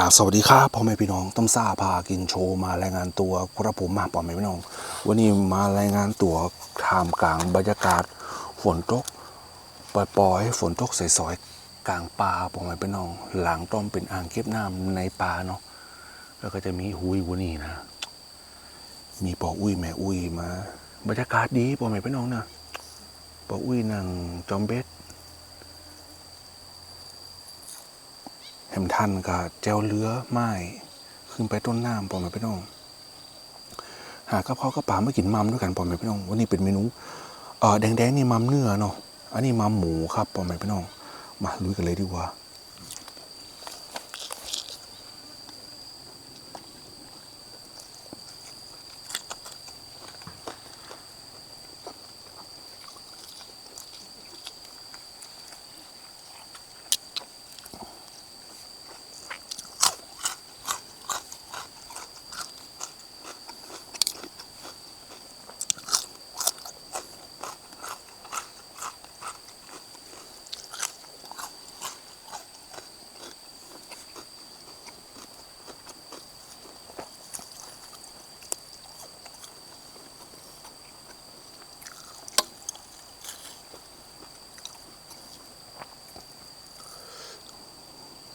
ราบสวัสดีครับพ่อแม่พี่น้องต้มซ่าพากินโชว์มารายงานตัวครับผมมาพ่อแม่พี่น้อง วันนี้มารายงานตัวท่ามกลางบรรยากาศฝนตกปล่อยๆฝนตกใสอยๆกลางป่าพ่อแม่พี่น้อง หลังต้อมเป็นอ่างเก็บน้ำในป่าเนาะแล้วก็จะมีหุยวันนี้นะ มีปออุ้ยแม่อุ้ยมา บรรยากาศดีพ่อแม่พี่น้องนะปออุ้ยนั่งจอมเบ็ด แหมทันกับแจวเรือไม้ขึ้นไปต้นน้ำปอมไปพี่น้อง หากระเพาะกระป๋ามากินมัมด้วยกันปอมไปพี่น้องวันนี้เป็นเมนูเออแดงๆนี่มัมเนื้อเนาะอันนี้มัมหมูครับปอมไปพี่น้อง มาลุยกันเลยดีกว่า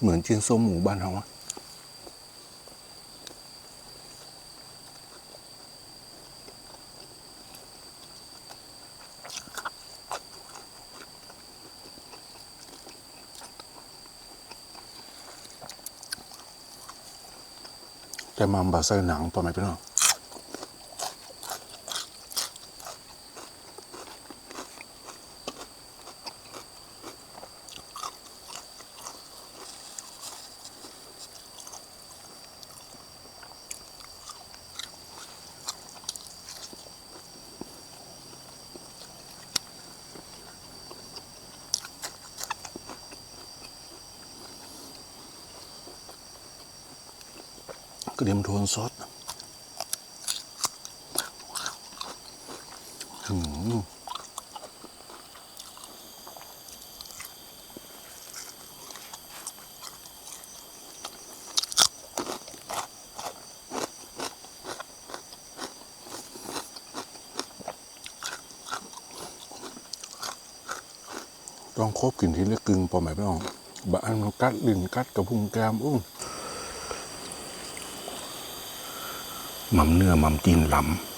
เหมือนเจียนส้มหมูบ้านเขาแต่มัมบาใส่หนังปอไหมพี่น้อง กระเทียมโทนซอสอืมต้องครบกลิ่นที่เล็กกึ่งพอไหมพี่น้องบะอันมันกัดลิ้นกัดกระพุ้งแก้มอุ้ง หม่ำเนื้อหม่ำจีนหลำ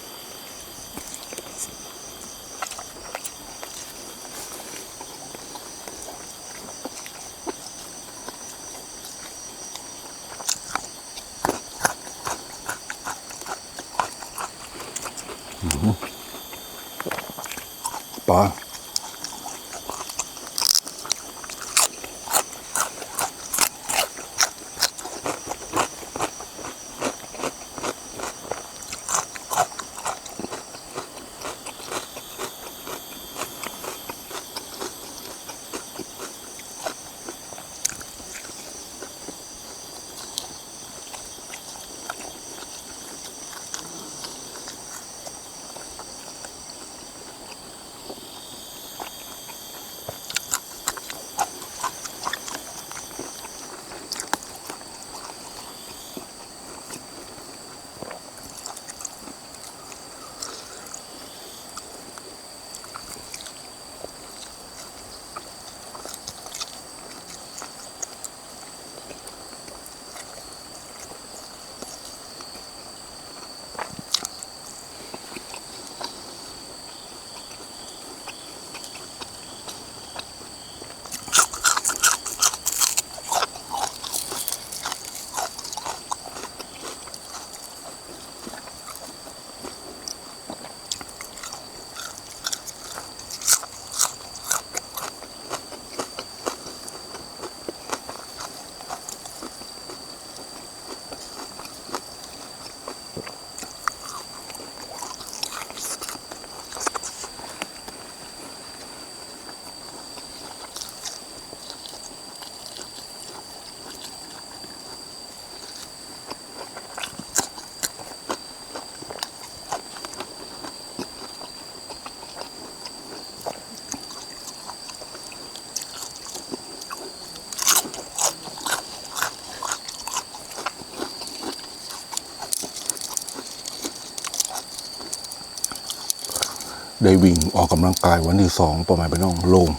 ได้วิ่งออกกำลังกายวันที่สองประมาณไปน้องโลม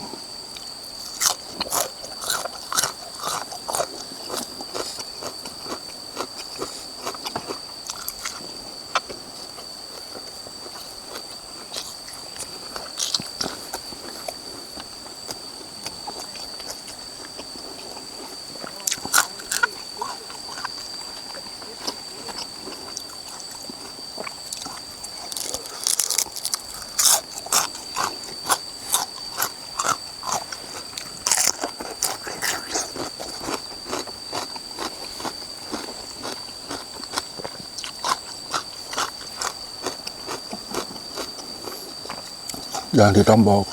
อย่างที่ต้องบอก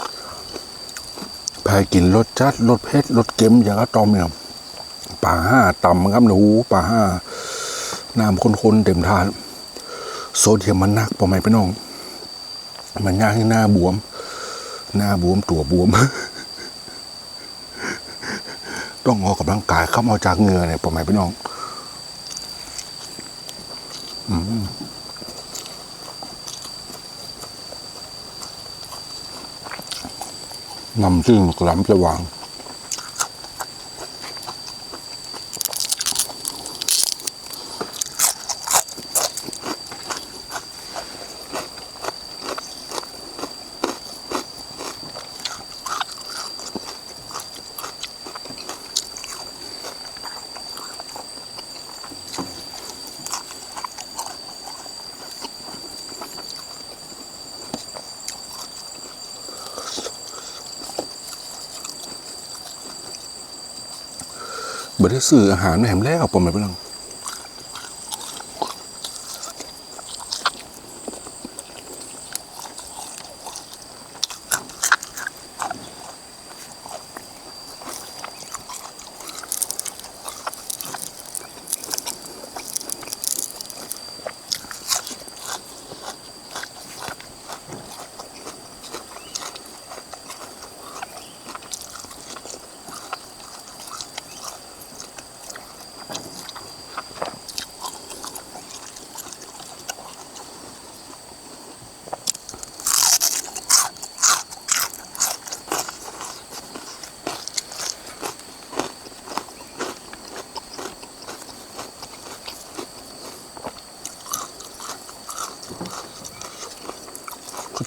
แพ้กินรสจัดรสเผ็ดรสเค็มอย่างอะตอมเนี่ยป่าห้าต่ำครับหนูป่าห้าน้ำข้นๆเต็มทาน โซเดียมมันนักปอไหมพี่น้อง มันยากให้หน้าบวม หน้าบวมตัวบวม ต้องออกกำลังกายเข้ามาจากเหงื่อเนี่ยปอไหมพี่น้อง นำซึ่งกล้ำจะวาง บ่ได้ซื้ออาหารแหมแล้วปอไหมพี่น้อง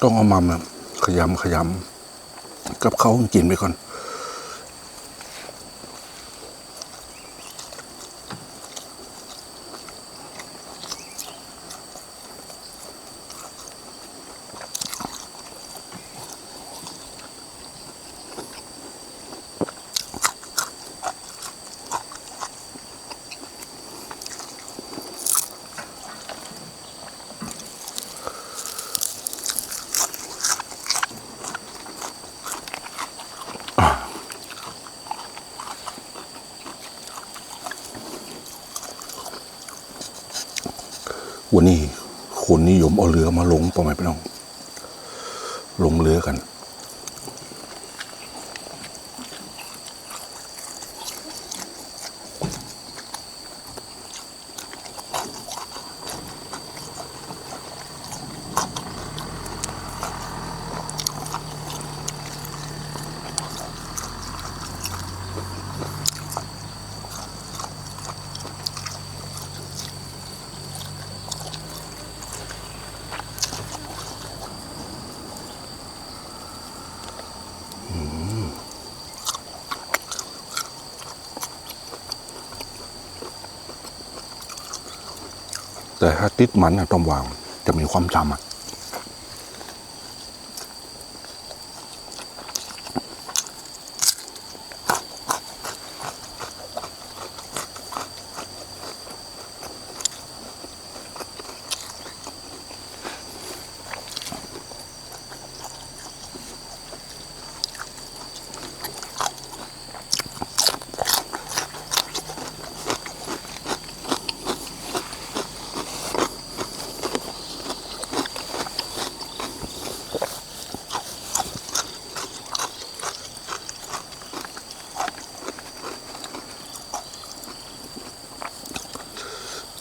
ต้องเอามาขยำขยำกับเขากินไปก่อนนี้คนนิยม เอาเรือมาลงปอไหมพี่น้อง ลงเรือกัน แต่ถ้าติดมันนะต้องวางจะมีความจำอะ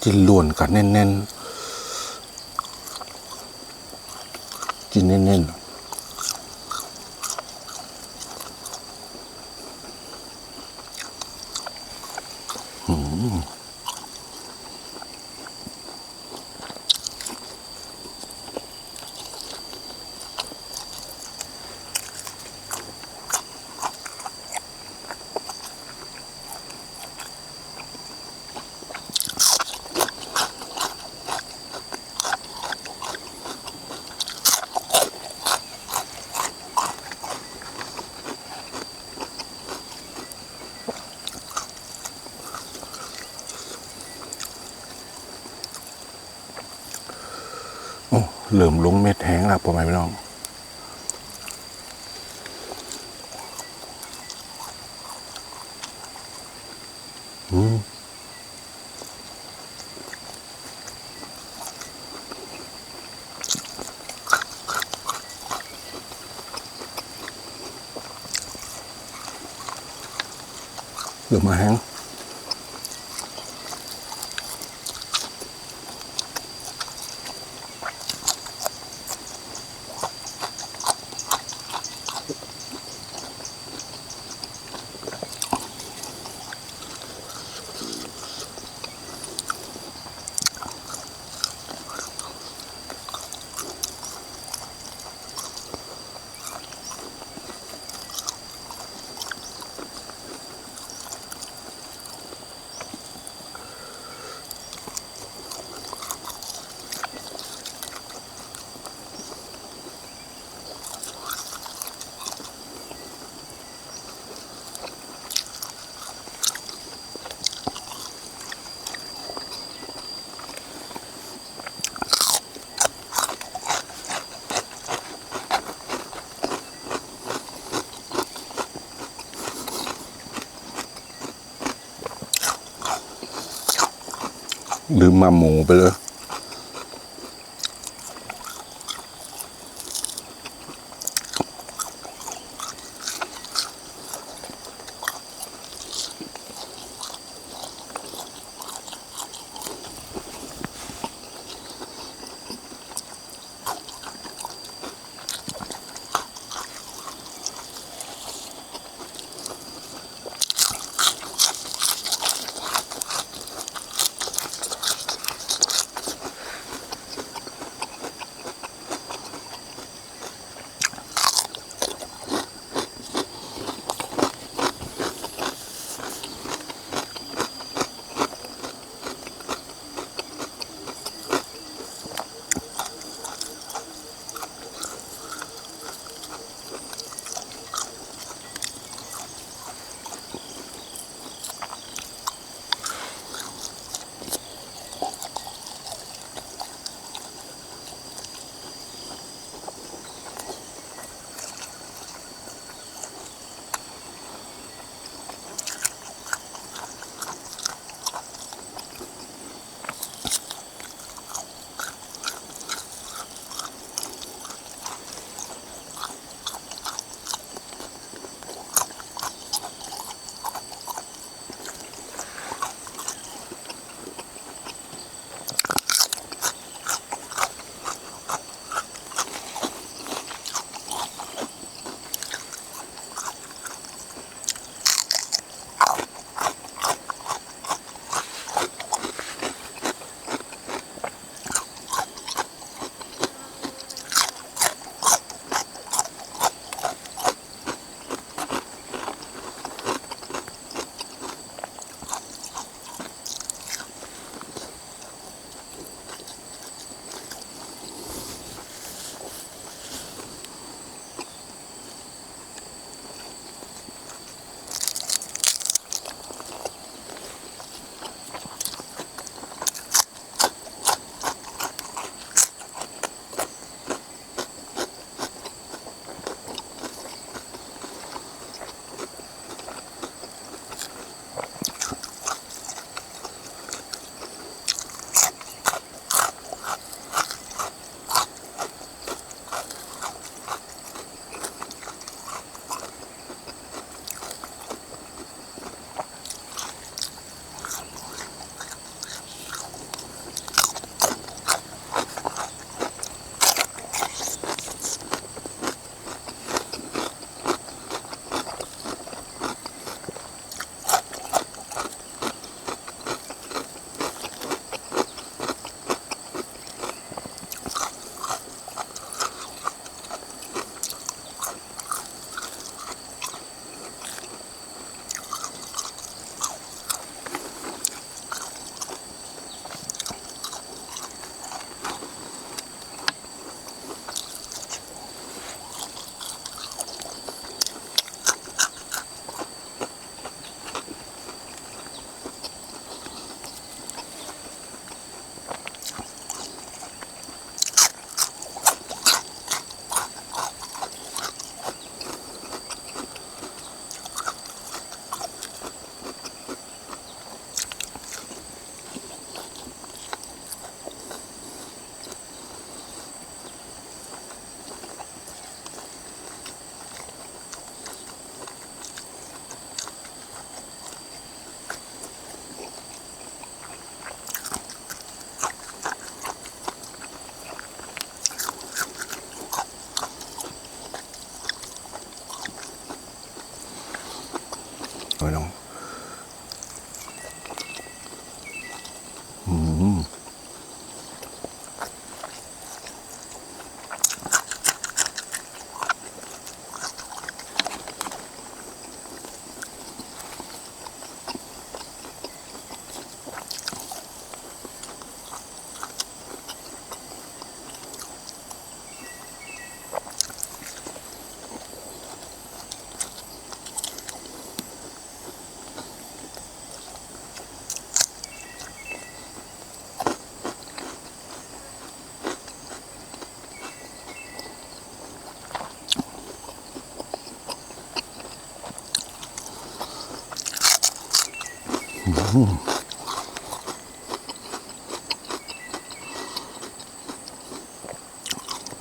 กินล้วนกันแน่นๆ กินแน่นๆ เริ่อมลงเม็ดแห้งแล้วพ่อแม่พี่น้องอืมเดี๋ยวมาแห้ง ลือมาหมูไปเลย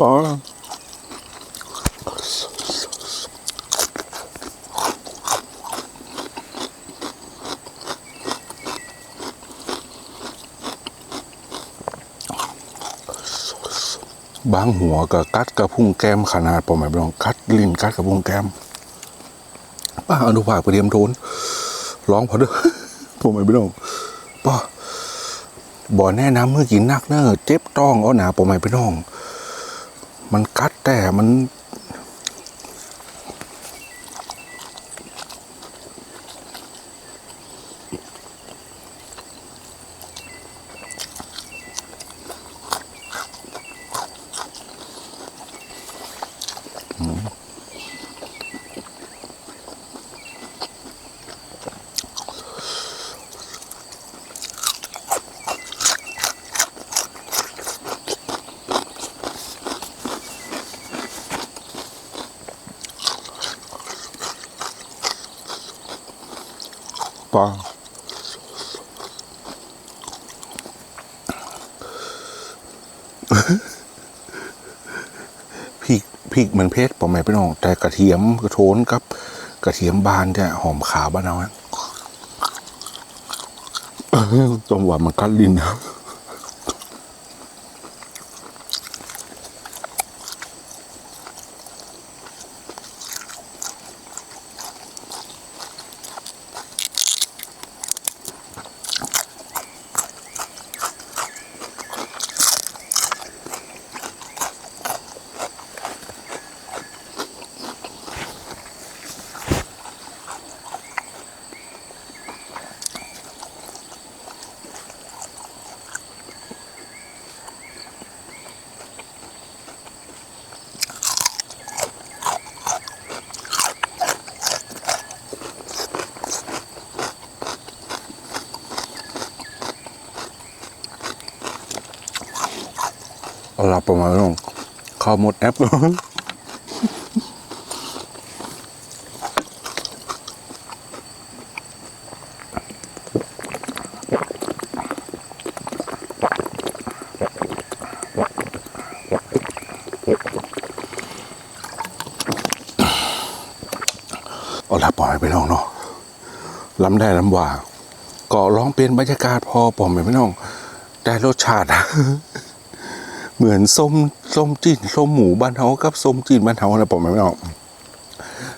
ปลาบางหัวกับกัดกระพุ้งแก้มขนาดประมาณพี่น้องกัดลิ้นกัดกระพุ้งแก้มป้าอนุภาคไปเรียมโทนร้องพอเด้อ ผมไม่พี่น้องป้าบ่อแน่นำเมื่อกินนักเนอเจ็บต้องเอาหนาผมไม่พี่น้อง มันกัดแต่มัน ริกเหมือนเพชรผมไม่พี่น้อง แต่กระเทียมกระโทนกับกระเทียมบานเนี่ยหอมขาวบ้านเราอะเออจังหวะมันกัดลิ้นนะ เอาลับประมาณนั้นเข้าหมดแอปเอาละปล่อยไปน้องเนาะล้ำได้ล้ำว่าก็ร้องเป็นบรรยากาศพอปอมไปน้อง แต่รสชาติ มือนส้มส้มจีนส้มหมูบ้านเฮากับส้มจีนบ้านเฮานะปอมไปไม่น้อง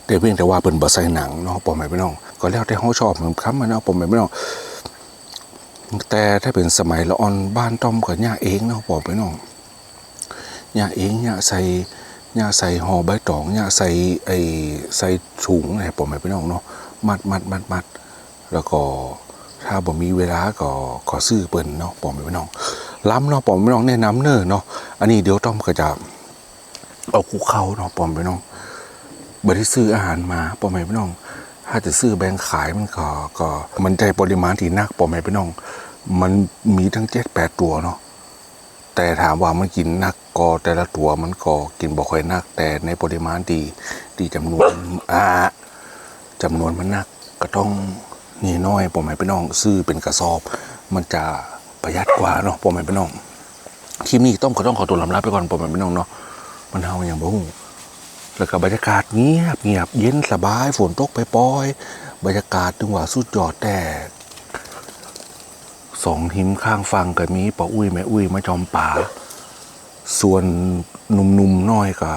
แต่เพียงแต่ว่าเป็นบะใส่หนังเนาะปอมไปไม่น้องก็แล้วแต่เฮาชอบเหมือนคำมันเนาะปอมไปไม่น้องแต่ถ้าเป็นสมัยละอ่อนบ้านต้อมกับย่าเองเนาะปอมไปน้องย่าเองย่าใส่ย่าใส่ห่อใบตองย่าใส่ไอ้ใส่ถุงอะไรปอมไปน้องเนาะมัดมัดมัดมัดแล้วก็ถ้าบ่มีเวลาก็ขอซื้อเปิ้นเนาะปอมไม่น้อง ล้ำเนาะปอมไม่น้องแนะนำเน้อเนาะอันนี้เดี๋ยวต้อมก็จะเอาคุกเขาเนาะปอมไม่น้องบ่ได้ซื้ออาหารมาปอมไม่น้อง ถ้าจะซื้อแบงขายมันก็ก็มันใจปริมาณที่นักปอมไม่น้อง มันมีทั้งเจ็ดแปดตัวเนาะแต่ถามว่ามันกินนักก็แต่ละตัวมันก็กินบ่ค่อยนัก แต่ในปริมาณดีดีจำนวนอ่าจำนวนมันนักก็ต้องนี่น้อยผมให้พี่น้องซื้อเป็นกระสอบ มันจะ ประหยัดกว่าเนาะผมให้พี่น้องคลิปนี้ต้องขอต้องขอตัวลำลาไปก่อนผมให้พี่น้องเนาะมันเฮาอย่างบ่ฮู้แล้วก็บรรยากาศเงียบเงียบเย็นสบายฝนตกไปปอย บรรยากาศถึงว่าสุดยอดแต่สองหิมข้างฟังก็มีป้าอุ้ยแม่อุ้ยมาจอมป่า ส่วนหนุ่มๆน้อยก็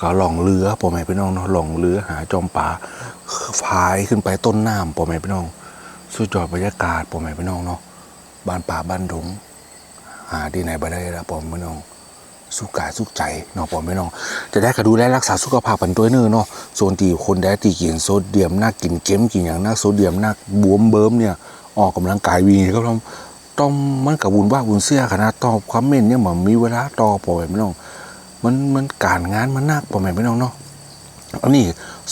ก็ล่องเรือพ่อแม่พี่น้องเนาะล่องเรือหาจอมป่าพายขึ้นไปต้นน้ำพ่อแม่พี่น้อง สุดยอดบรรยากาศพ่อแม่พี่น้องเนาะ บ้านป่าบ้านดงหาที่ไหนบ่ได้ละพ่อแม่พี่น้องสุขกายสุขใจเนาะพ่อแม่พี่น้องจะได้ก็ดูแลรักษาสุขภาพกันด้วเนื้อเนาะโซนที่คนได้ที่กินโซเดียมนักกินเค็มกินอย่างนักโซเดียมนักบวมเบิ่มเนี่ยออกกำลังกายวิ่งก็ต้องต้องมันกับบุญว่าบุญเสียขนาดตอบความเม่นเนี่ยเหมือนมีเวลาต่อพ่อแม่พี่น้องมันมันการงานมันหนักพ่อม่พี่น้องเนาะอันนี้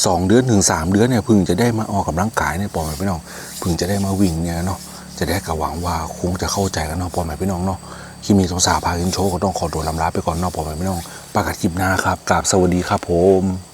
สองเดือนถึงสามเดือนเนี่ยพึ่งจะได้มาออกกำลังกายเนี่ยปอแม่พี่น้องพึ่งจะได้มาวิ่งเนี่ยเนาะ จะได้กระหวังว่าคงจะเข้าใจกันเนาะปอแม่พี่น้องเนาะที่มีสงสารพากินโชว์ก็ต้องขอตัวลำลาไปก่อนเนาะปอแม่พี่น้องประกาศคลิปหน้าครับกราบสวัสดีครับผม